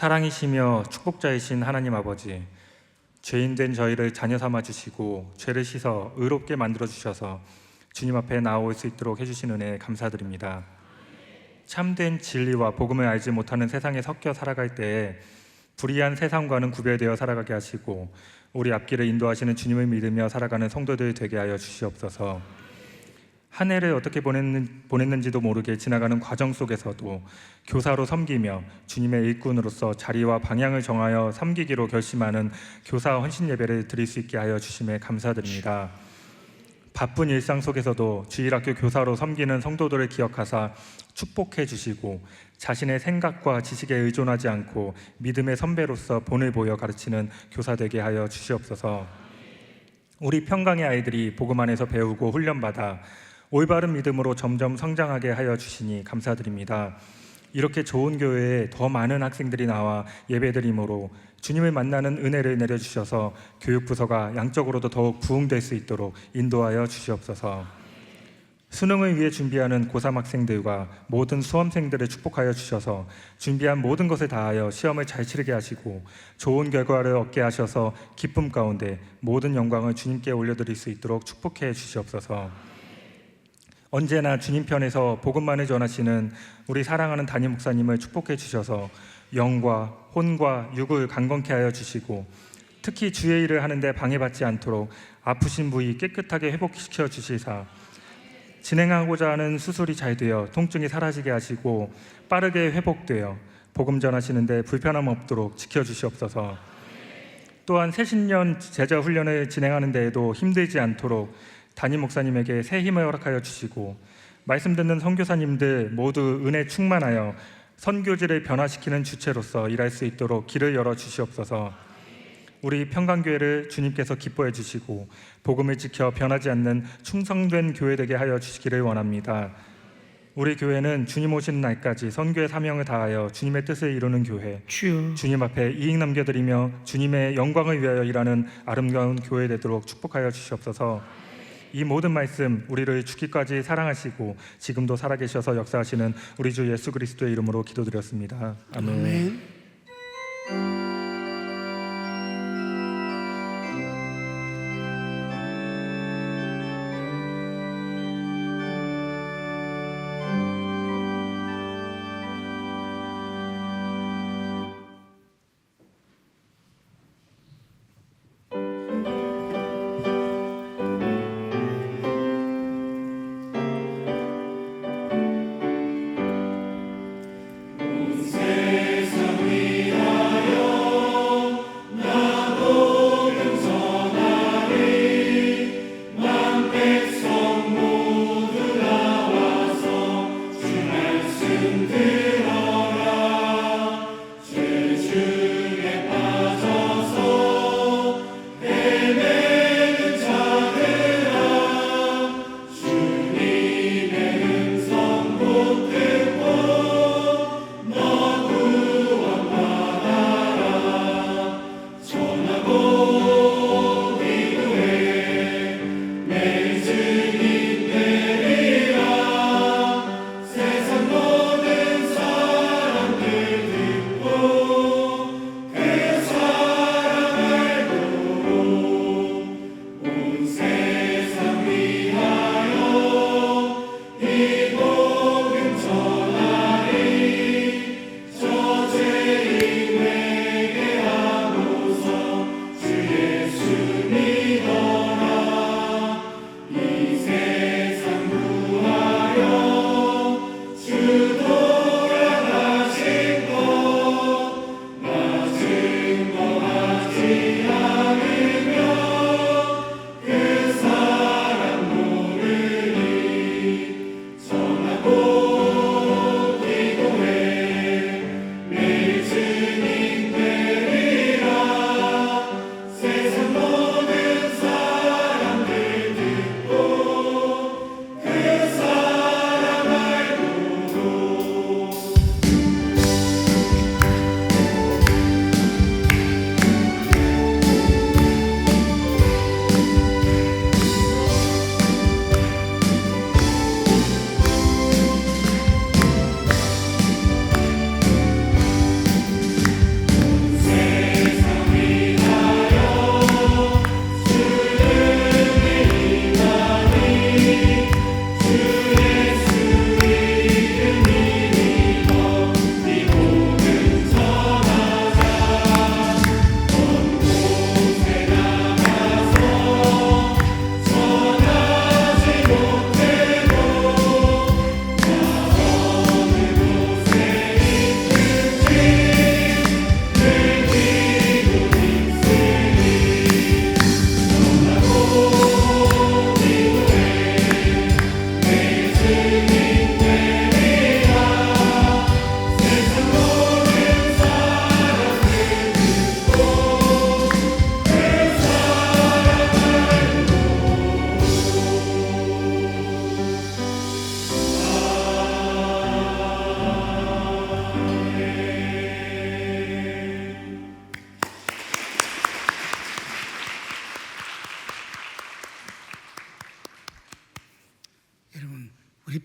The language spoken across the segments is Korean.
사랑이시며 축복자이신 하나님 아버지, 죄인된 저희를 자녀 삼아 주시고 죄를 씻어 의롭게 만들어 주셔서 주님 앞에 나올 수 있도록 해주신 은혜 감사드립니다. 참된 진리와 복음을 알지 못하는 세상에 섞여 살아갈 때에 불의한 세상과는 구별되어 살아가게 하시고 우리 앞길을 인도하시는 주님을 믿으며 살아가는 성도들 되게 하여 주시옵소서. 한 해를 어떻게 보냈는, 보냈는 지도 모르게 지나가는 과정 속에서도 교사로 섬기며 주님의 일꾼으로서 자리와 방향을 정하여 섬기기로 결심하는 교사 헌신 예배를 드릴 수 있게 하여 주심에 감사드립니다. 바쁜 일상 속에서도 주일학교 교사로 섬기는 성도들을 기억하사 축복해 주시고 자신의 생각과 지식에 의존하지 않고 믿음의 선배로서 본을 보여 가르치는 교사 되게 하여 주시옵소서. 우리 평강의 아이들이 복음 안에서 배우고 훈련받아 올바른 믿음으로 점점 성장하게 하여 주시니 감사드립니다. 이렇게 좋은 교회에 더 많은 학생들이 나와 예배드림으로 주님을 만나는 은혜를 내려주셔서 교육부서가 양적으로도 더욱 부흥될 수 있도록 인도하여 주시옵소서. 수능을 위해 준비하는 고3 학생들과 모든 수험생들을 축복하여 주셔서 준비한 모든 것을 다하여 시험을 잘 치르게 하시고 좋은 결과를 얻게 하셔서 기쁨 가운데 모든 영광을 주님께 올려드릴 수 있도록 축복해 주시옵소서. 언제나 주님 편에서 복음만을 전하시는 우리 사랑하는 담임 목사님을 축복해 주셔서 영과 혼과 육을 강건케 하여 주시고 특히 주의 일을 하는데 방해받지 않도록 아프신 부위 깨끗하게 회복시켜 주시사 진행하고자 하는 수술이 잘 되어 통증이 사라지게 하시고 빠르게 회복되어 복음 전하시는데 불편함 없도록 지켜 주시옵소서. 또한 새신년 제자 훈련을 진행하는 데에도 힘들지 않도록 담임 목사님에게 새 힘을 허락하여 주시고 말씀 듣는 선교사님들 모두 은혜 충만하여 선교지를 변화시키는 주체로서 일할 수 있도록 길을 열어 주시옵소서. 우리 평강교회를 주님께서 기뻐해 주시고 복음을 지켜 변하지 않는 충성된 교회 되게 하여 주시기를 원합니다. 우리 교회는 주님 오시는 날까지 선교의 사명을 다하여 주님의 뜻을 이루는 교회, 주여 주님 앞에 이익 남겨드리며 주님의 영광을 위하여 일하는 아름다운 교회 되도록 축복하여 주시옵소서. 이 모든 말씀 우리를 죽기까지 사랑하시고 지금도 살아계셔서 역사하시는 우리 주 예수 그리스도의 이름으로 기도드렸습니다. 아멘. 아멘.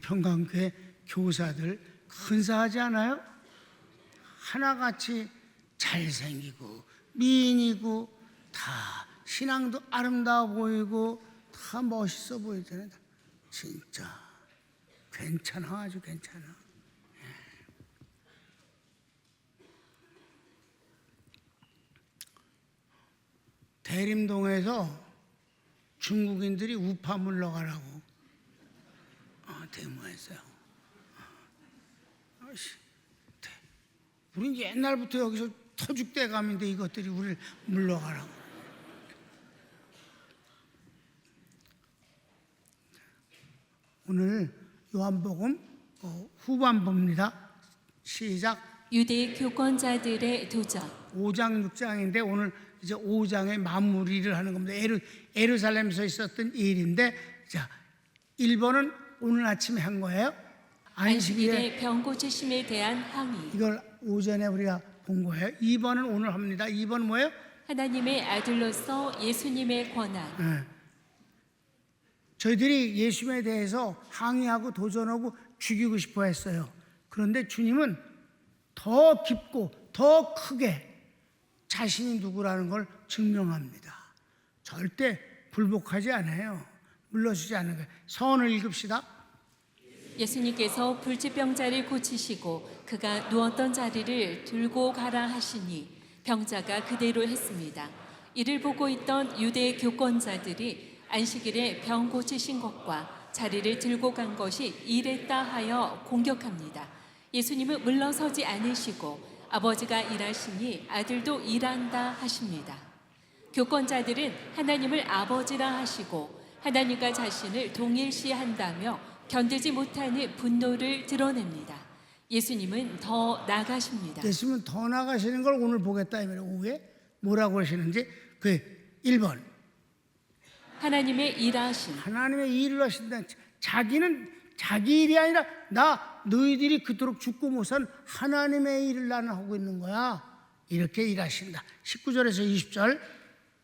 평강교회 교사들 근사하지 않아요? 하나같이 잘생기고 미인이고 다 신앙도 아름다워 보이고 다 멋있어 보이잖아요. 진짜 괜찮아 아주 괜찮아. 대림동에서 중국인들이 우파 물러가라고 어, 데모했어요. 어, 아이씨, 대- 우린 옛날부터 여기서 터죽대 감인데 이것들이 우리를 물러가라고. 오늘 요한복음 어, 후반부입니다. 시작. 유대 교권자들의 도전 5장 6장인데 오늘 이제 5장의 마무리를 하는 겁니다. 에르, 에루살렘에서 있었던 일인데 자 1번은 오늘 아침에 한 거예요. 안식일에 안식일의 병 고치심에 대한 항의 이걸 오전에 우리가 본 거예요. 2번은 오늘 합니다. 2번 뭐예요? 하나님의 아들로서 예수님의 권한 예. 저희들이 예수님에 대해서 항의하고 도전하고 죽이고 싶어 했어요. 그런데 주님은 더 깊고 더 크게 자신이 누구라는 걸 증명합니다. 절대 불복하지 않아요. 물러서지 않는 거예요. 서원을 읽읍시다. 예수님께서 불치병자를 고치시고 그가 누웠던 자리를 들고 가라 하시니 병자가 그대로 했습니다. 이를 보고 있던 유대 교권자들이 안식일에 병 고치신 것과 자리를 들고 간 것이 이랬다 하여 공격합니다. 예수님은 물러서지 않으시고 아버지가 일하시니 아들도 일한다 하십니다. 교권자들은 하나님을 아버지라 하시고 하나님과 자신을 동일시한다며 견디지 못하는 분노를 드러냅니다. 예수님은 더 나가십니다. 예수님은 더 나가시는 걸 오늘 보겠다 이 말이에요. 오후에 뭐라고 하시는지 그 1번 하나님의 일하심, 하나님의 일을 하신다. 자기는 자기 일이 아니라 나 너희들이 그토록 죽고 못 산 하나님의 일을 나는 하고 있는 거야. 이렇게 일하신다. 19절에서 20절.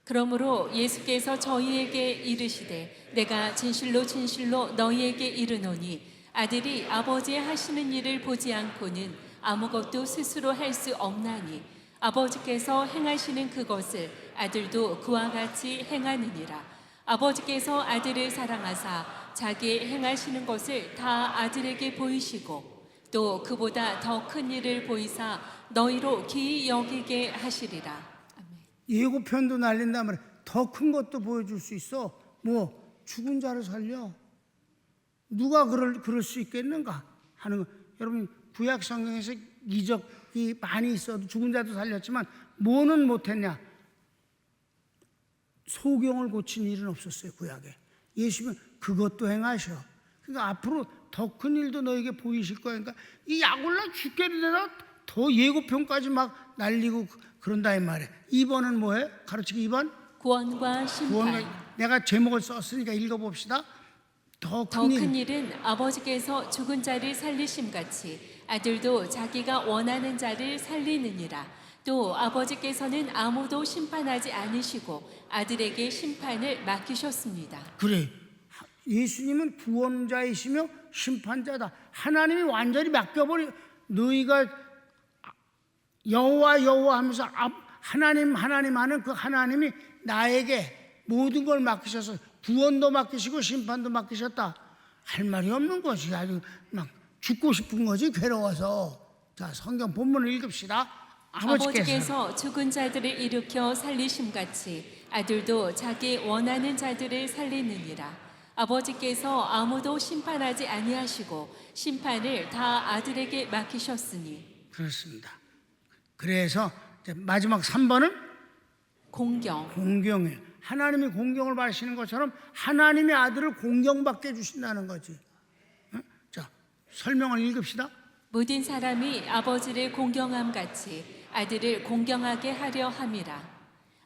그러므로 예수께서 저희에게 이르시되 내가 진실로 진실로 너희에게 이르노니 아들이 아버지의 하시는 일을 보지 않고는 아무것도 스스로 할 수 없나니 아버지께서 행하시는 그것을 아들도 그와 같이 행하느니라 아버지께서 아들을 사랑하사 자기 행하시는 것을 다 아들에게 보이시고 또 그보다 더 큰 일을 보이사 너희로 기이 여기게 하시리라. 예고편도 날린단 말이야. 더 큰 것도 보여줄 수 있어. 뭐 죽은 자를 살려. 누가 그럴 그럴 수 있겠는가 하는 거. 여러분 구약 성경에서 이적이 많이 있어도 죽은 자도 살렸지만 뭐는 못했냐? 소경을 고친 일은 없었어요 구약에. 예수는 그것도 행하셔. 그러니까 앞으로 더 큰 일도 너에게 보이실 거야. 그러니까 이 약올라 죽게되나 더 예고편까지 막 날리고 그- 그런다 이 말이야. 2번은 뭐해? 가르치기 2번? 구원과 심판 구원 내가 제목을 썼으니까 읽어봅시다. 더더큰 일. 큰 일은 아버지께서 죽은 자를 살리심 같이 아들도 자기가 원하는 자를 살리느니라 또 아버지께서는 아무도 심판하지 않으시고 아들에게 심판을 맡기셨습니다 그래. 예수님은 구원자이시며 심판자다. 하나님이 완전히 맡겨버리. 너희가 여호와 여호와 하면서 앞- 하나님 하나님 하는 그 하나님이 나에게 모든 걸 맡기셔서 구원도 맡기시고 심판도 맡기셨다. 할 말이 없는 거지. 아주 막 죽고 싶은 거지 괴로워서. 자 성경 본문을 읽읍시다. 아버지께서 아버지께서 죽은 자들을 일으켜 살리심 같이 아들도 자기 원하는 자들을 살리느니라 아버지께서 아무도 심판하지 아니하시고 심판을 다 아들에게 맡기셨으니 그렇습니다. 그래서 마지막 3번은 공경 공경이에요. 하나님이 공경을 받으시는 것처럼 하나님의 아들을 공경받게 해주신다는 거지. 응? 자, 설명을 읽읍시다. 모든 사람이 아버지를 공경함 같이 아들을 공경하게 하려 함이라.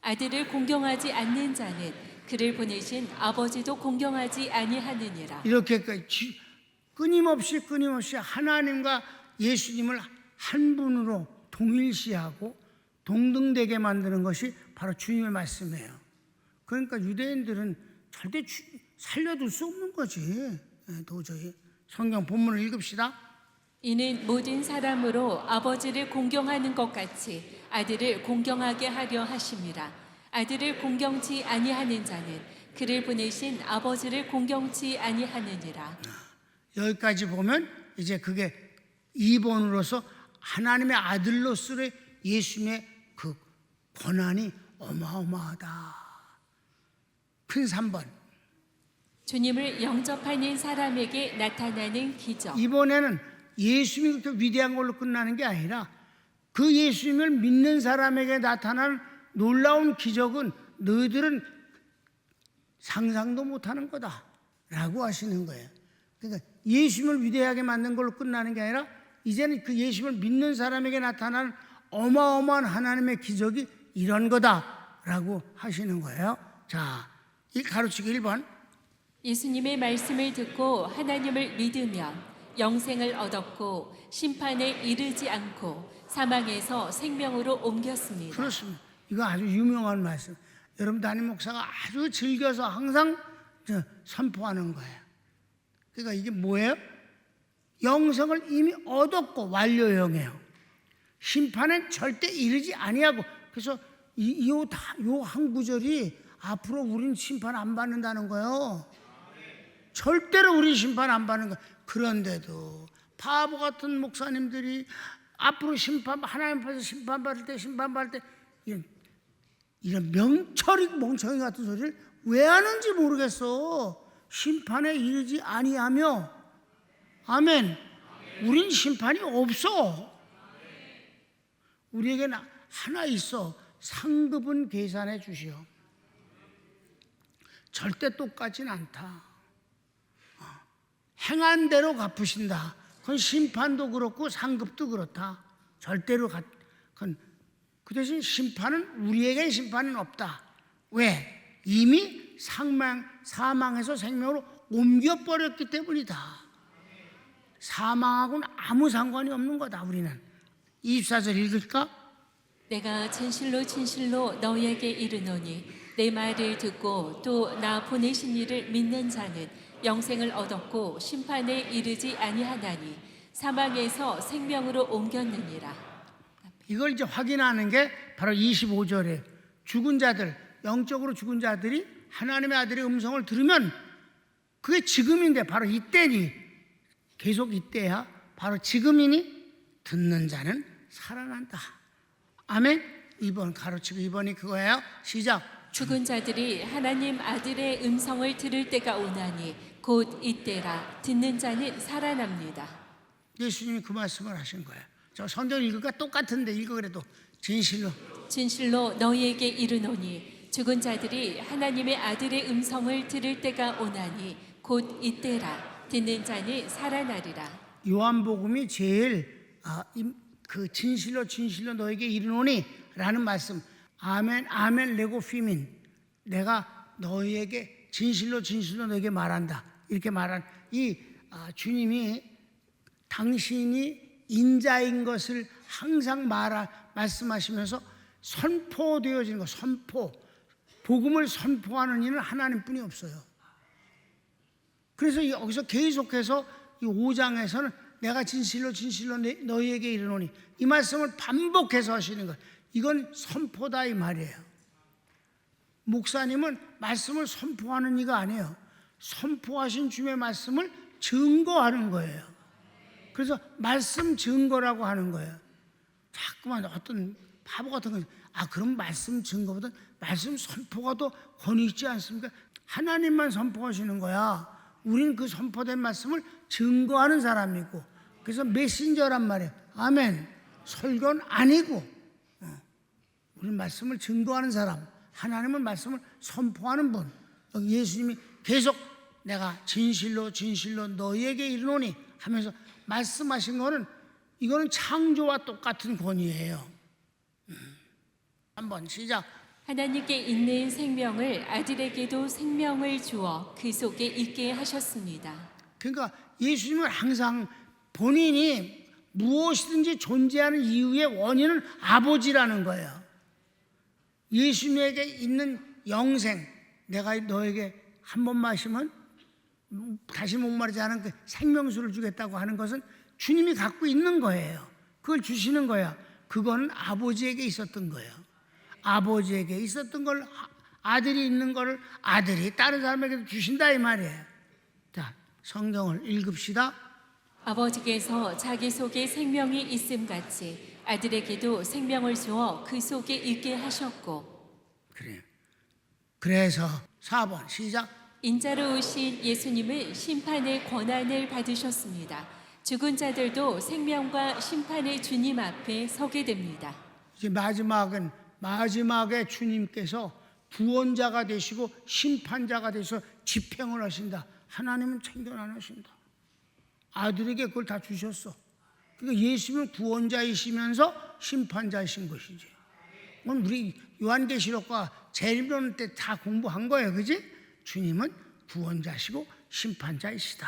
아들을 공경하지 않는 자는 그를 보내신 아버지도 공경하지 아니하느니라. 이렇게 그 지- 끊임없이 끊임없이 하나님과 예수님을 한 분으로 동일시하고 동등되게 만드는 것이 바로 주님의 말씀이에요. 그러니까 유대인들은 절대 주- 살려둘 수 없는 거지. 예, 도저히 성경 본문을 읽읍시다. 이는 모든 사람으로 아버지를 공경하는 것 같이 아들을 공경하게 하려 하심이라. 아들을 공경치 아니하는 자는 그를 보내신 아버지를 공경치 아니하느니라. 여기까지 보면 이제 그게 2번으로서 하나님의 아들로서의 예수님의 그 권한이 어마어마하다. 큰 3번. 주님을 영접하는 사람에게 나타나는 기적. 이번에는 예수님이 그렇게 위대한 걸로 끝나는 게 아니라 그 예수님을 믿는 사람에게 나타나는 놀라운 기적은 너희들은 상상도 못하는 거다라고 하시는 거예요. 그러니까 예수님을 위대하게 만든 걸로 끝나는 게 아니라 이제는 그 예수님을 믿는 사람에게 나타나는 어마어마한 하나님의 기적이 이런 거다라고 하시는 거예요. 자, 이 가르치기 1번. 예수님의 말씀을 듣고 하나님을 믿으면 영생을 얻었고 심판에 이르지 않고 사망에서 생명으로 옮겼습니다. 그렇습니다. 이거 아주 유명한 말씀. 여러분 담임 목사가 아주 즐겨서 항상 저 선포하는 거예요. 그러니까 이게 뭐예요? 영성을 이미 얻었고 완료형이에요. 심판엔 절대 이르지 아니하고 그래서 이요다요한 구절이 앞으로 우리는 심판 안 받는다는 거예요. 절대로 우리 심판 안 받는 거. 그런데도 바보 같은 목사님들이 앞으로 심판 하나님 앞에서 심판 받을 때 심판 받을 때 이런 이런 명철이 멍청이 같은 소리를 왜 하는지 모르겠어. 심판에 이르지 아니하며 아멘. 우린 심판이 없어. 우리에게는 하나 있어. 상급은 계산해 주시오. 절대 똑같진 않다. 어. 행한 대로 갚으신다. 그건 심판도 그렇고 상급도 그렇다. 절대로 가, 그건 그 대신 심판은 우리에게 심판은 없다. 왜? 이미 상망, 사망에서 생명으로 옮겨 버렸기 때문이다. 사망하고는 아무 상관이 없는 거다, 우리는. 24절 읽을까? 내가 진실로 진실로 너에게 이르노니 내 말을 듣고 또 나 보내신 이를 믿는 자는 영생을 얻었고 심판에 이르지 아니하나니 사망에서 생명으로 옮겼느니라. 이걸 이제 확인하는 게 바로 25절에 죽은 자들, 영적으로 죽은 자들이 하나님의 아들의 음성을 들으면 그게 지금인데 바로 이때니 계속 이때야 바로 지금이니 듣는 자는 살아난다. 아멘. 2번 가로치고 2번이 그거예요. 시작. 죽은 자들이 하나님 아들의 음성을 들을 때가 오나니 곧 이때라 듣는 자는 살아납니다. 예수님이 그 말씀을 하신 거예요. 저 성경 읽을까 똑같은데 읽어 그래도 진실로 진실로 너희에게 이르노니 죽은 자들이 하나님의 아들의 음성을 들을 때가 오나니 곧 이때라 듣는 자는 살아나리라. 요한복음이 제일 아, 임- 그 진실로 진실로 너에게 이르노니라는 말씀 아멘 아멘 레고 피민 내가 너희에게 진실로 진실로 너에게 말한다 이렇게 말한 이 아, 주님이 당신이 인자인 것을 항상 말하, 말씀하시면서 선포되어지는 것 선포 복음을 선포하는 이는 하나님뿐이 없어요. 그래서 여기서 계속해서 이 5장에서는 내가 진실로 진실로 내- 너희에게 이르노니 이 말씀을 반복해서 하시는 것. 이건 선포다 이 말이에요. 목사님은 말씀을 선포하는 이가 아니에요. 선포하신 주의 말씀을 증거하는 거예요. 그래서 말씀 증거라고 하는 거예요. 자꾸만 어떤 바보 같은 거, 아, 그럼 말씀 증거보다 말씀 선포가 더 권위 있지 않습니까? 하나님만 선포하시는 거야. 우리는 그 선포된 말씀을 증거하는 사람이고, 그래서 메신저란 말이에요. 아멘. 설교는 아니고, 어. 우리는 말씀을 증거하는 사람, 하나님은 말씀을 선포하는 분. 예수님이 계속 내가 진실로 진실로 너희에게 이르노니 하면서 말씀하신 거는 이거는 창조와 똑같은 권위예요. 음. 한번 시작. 하나님께 있는 생명을 아들에게도 생명을 주어 그 속에 있게 하셨습니다. 그러니까 예수님은 항상 본인이 무엇이든지 존재하는 이유의 원인은 아버지라는 거예요. 예수님에게 있는 영생, 내가 너에게 한 번 마시면 음, 다시 목마르지 않은 그 생명수를 주겠다고 하는 것은 주님이 갖고 있는 거예요. 그걸 주시는 거야. 그거는 아버지에게 있었던 거예요. 아버지에게 있었던 걸 아- 아들이 있는 거를 아들이 다른 사람에게도 주신다 이 말이에요. 자, 성경을 읽읍시다. 아버지께서 자기 속에 생명이 있음 같이 아들에게도 생명을 주어 그 속에 있게 하셨고 그래요. 그래서 4번 시작. 인자로 오신 예수님은 심판의 권한을 받으셨습니다. 죽은 자들도 생명과 심판의 주님 앞에 서게 됩니다. 이제 마지막은 마지막에 주님께서 구원자가 되시고 심판자가 되셔 집행을 하신다. 하나님은 참견 안 하신다. 아들에게 그걸 다 주셨어. 그러니까 예수님은 구원자이시면서 심판자이신 것이지. 그건 우리 요한계시록과 재림론 때 다 공부한 거예요, 그지? 주님은 구원자시고 심판자이시다.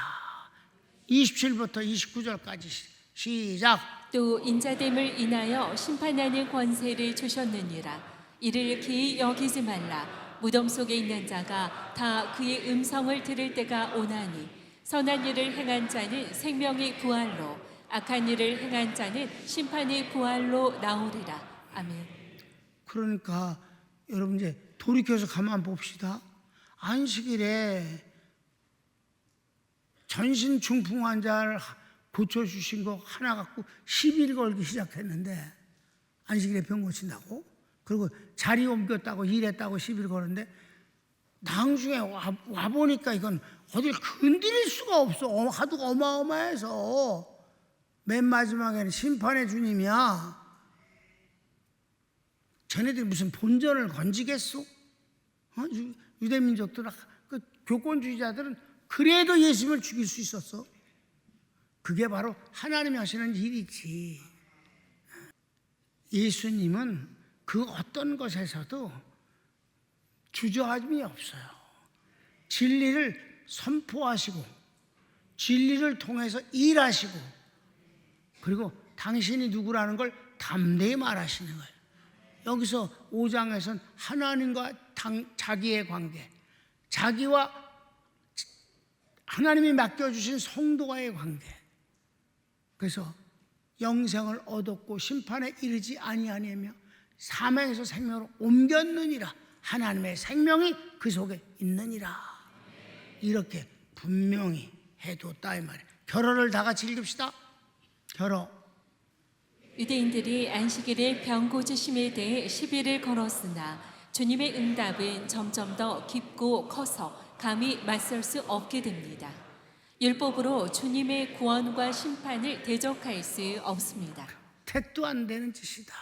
27부터 29절까지 시작. 또 인자됨을 인하여 심판하는 권세를 주셨느니라. 이를 기이 여기지 말라. 무덤 속에 있는 자가 다 그의 음성을 들을 때가 오나니 선한 일을 행한 자는 생명의 부활로 악한 일을 행한 자는 심판의 부활로 나오리라. 아멘. 그러니까 여러분 이제 돌이켜서 가만 봅시다. 안식일에 전신 중풍 환자를 고쳐 주신 거 하나 갖고 시비를 걸기 시작했는데 안식일에 병 고친다고 그리고 자리 옮겼다고 일했다고 시비를 거는데 나중에 와, 와 보니까 이건 어딜 건드릴 수가 없어 어, 하도 어마어마해서 맨 마지막에는 심판의 주님이야. 쟤네들이 무슨 본전을 건지겠어? 어? 유- 유대민족들, 그 교권주의자들은 그래도 예수님을 죽일 수 있었어. 그게 바로 하나님이 하시는 일이지. 예수님은 그 어떤 것에서도 주저함이 없어요. 진리를 선포하시고, 진리를 통해서 일하시고, 그리고 당신이 누구라는 걸 담대히 말하시는 거예요. 여기서 5장에서는 하나님과 당, 자기의 관계, 자기와 하나님이 맡겨주신 성도와의 관계. 그래서 영생을 얻었고 심판에 이르지 아니하냐며 사망에서 생명으로 옮겼느니라. 하나님의 생명이 그 속에 있느니라. 이렇게 분명히 해뒀다 이 말이에요. 결혼을 다 같이 읽읍시다. 결혼. 유대인들이 안식일의 병 고치심에 대해 시비를 걸었으나 주님의 응답은 점점 더 깊고 커서 감히 맞설 수 없게 됩니다. 율법으로 주님의 구원과 심판을 대적할 수 없습니다. 택도 안 되는 짓이다.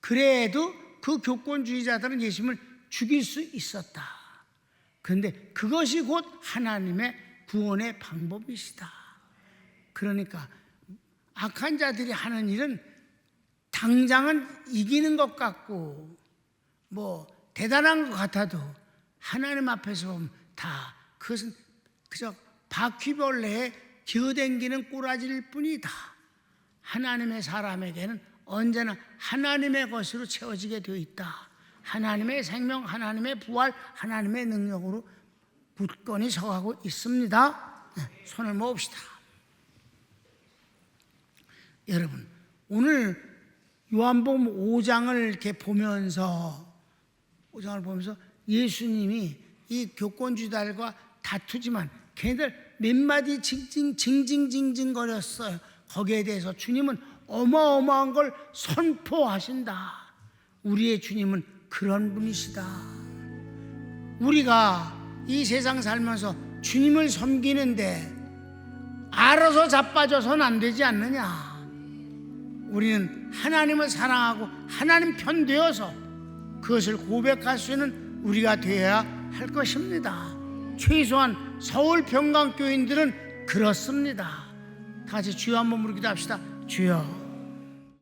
그래도 그 교권주의자들은 예수님을 죽일 수 있었다. 그런데 그것이 곧 하나님의 구원의 방법이시다. 그러니까 악한 자들이 하는 일은 당장은 이기는 것 같고 뭐 대단한 것 같아도 하나님 앞에서 보면 다 그것은 그저 바퀴벌레에 기어댕기는 꼬라지일 뿐이다. 하나님의 사람에게는 언제나 하나님의 것으로 채워지게 되어 있다. 하나님의 생명, 하나님의 부활, 하나님의 능력으로 굳건히 서가고 있습니다. 네, 손을 모읍시다. 여러분, 오늘 요한복음 5장을 이렇게 보면서 5장을 보면서 예수님이 이 교권주의들과 다투지만 걔들 몇 마디 징징 징징징징 거렸어요. 거기에 대해서 주님은 어마어마한 걸 선포하신다. 우리의 주님은 그런 분이시다. 우리가 이 세상 살면서 주님을 섬기는데 알아서 자빠져서는 안 되지 않느냐. 우리는 하나님을 사랑하고 하나님 편 되어서 그것을 고백할 수 있는 우리가 되어야 할 것입니다. 최소한 서울 평강교인들은 그렇습니다. 다 같이 주여 한번 부르기도 합시다. 주여.